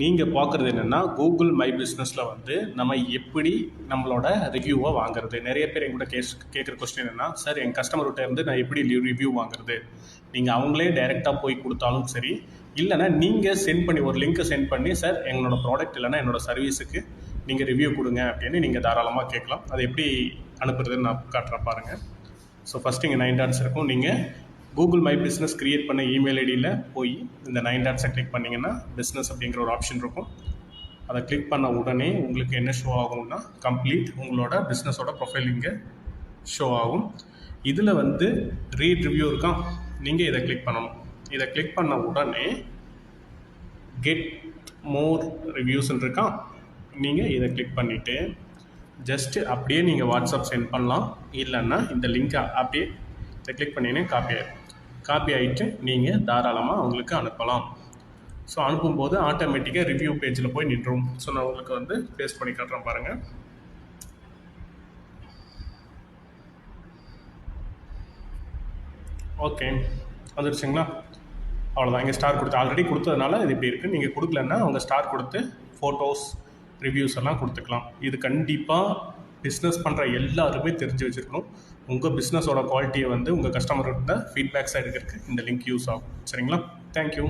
நீங்கள் பார்க்குறது என்னென்னா கூகுள் மை பிஸ்னஸில் வந்து நம்ம எப்படி நம்மளோட ரிவ்யூவை வாங்குறது? நிறைய பேர் எங்கூட கேஸ் கேட்குற கொஸ்டின் என்னென்னா சார் என் கஸ்டமர்கிட்ட இருந்து நான் எப்படி ரிவ்யூ வாங்குறது? நீங்கள் அவங்களே டைரெக்டாக போய் கொடுத்தாலும் சரி இல்லைனா நீங்கள் சென்ட் பண்ணி ஒரு லிங்க்கை சென்ட் பண்ணி சார் எங்களோட ப்ராடக்ட் இல்லைனா என்னோட சர்வீஸுக்கு நீங்கள் ரிவ்யூ கொடுங்க அப்படின்னு நீங்கள் தாராளமாக கேட்கலாம். அது எப்படி அனுப்புறதுன்னு நான் காட்டுறேன் பாருங்கள் ஸோ ஃபஸ்ட்டு இங்கே நைன் டாட்ஸ் இருக்கும். நீங்கள் கூகுள் மை பிஸ்னஸ் க்ரியேட் பண்ண இமெயில் ஐடியில் போய் இந்த நைன் டாட்ஸை கிளிக் பண்ணிங்கன்னா பிஸ்னஸ் அப்படிங்கிற ஒரு ஆப்ஷன் இருக்கும். அதை கிளிக் பண்ண உடனே உங்களுக்கு என்ன ஷோ ஆகும்னா கம்ப்ளீட் உங்களோட பிஸ்னஸோட ப்ரொஃபைல் இங்கே ஷோ ஆகும். இதில் வந்து ரீட் ரிவ்யூ இருக்கா? நீங்கள் இதை கிளிக் பண்ணணும். இதை கிளிக் பண்ண உடனே கெட் மோர் ரிவ்யூஸ்ன்னு இருக்கா? நீங்கள் இதை கிளிக் பண்ணிவிட்டு ஜஸ்ட்டு அப்படியே நீங்கள் வாட்ஸ்அப் சென்ட் பண்ணலாம். இல்லைன்னா இந்த லிங்க்கை அப்படியே இதை கிளிக் பண்ணினே காப்பி ஆகிடும் காப்பி ஆகிட்டு நீங்கள் தாராளமாக அவங்களுக்கு அனுப்பலாம். ஸோ அனுப்பும்போது ஆட்டோமேட்டிக்காக ரிவ்யூ பேஜில் போய் நின்றும். ஸோ நான் உங்களுக்கு வந்து பேஸ்ட் பண்ணி காட்டுறேன் பாருங்கள் ஓகே வந்துருச்சுங்களா? அவ்வளோதான் இங்கே ஸ்டார் கொடுத்து ஆல்ரெடி கொடுத்ததுனால இது இப்படி இருக்குது நீங்கள் கொடுக்கலன்னா அவங்க ஸ்டார் கொடுத்து ஃபோட்டோஸ் ரிவ்யூஸ் எல்லாம் கொடுத்துக்கலாம். இது கண்டிப்பாக பிஸ்னஸ் பண்ணுற எல்லாருமே தெரிஞ்சு வச்சுருக்கணும். உங்கள் பிஸ்னஸோட குவாலிட்டியை வந்து உங்கள் கஸ்டமர்கிட்ட ஃபீட்பேக்ஸாக எடுக்கிறதுக்கு இந்த லிங்க் யூஸ் ஆகும். சரிங்களா? தேங்க்யூ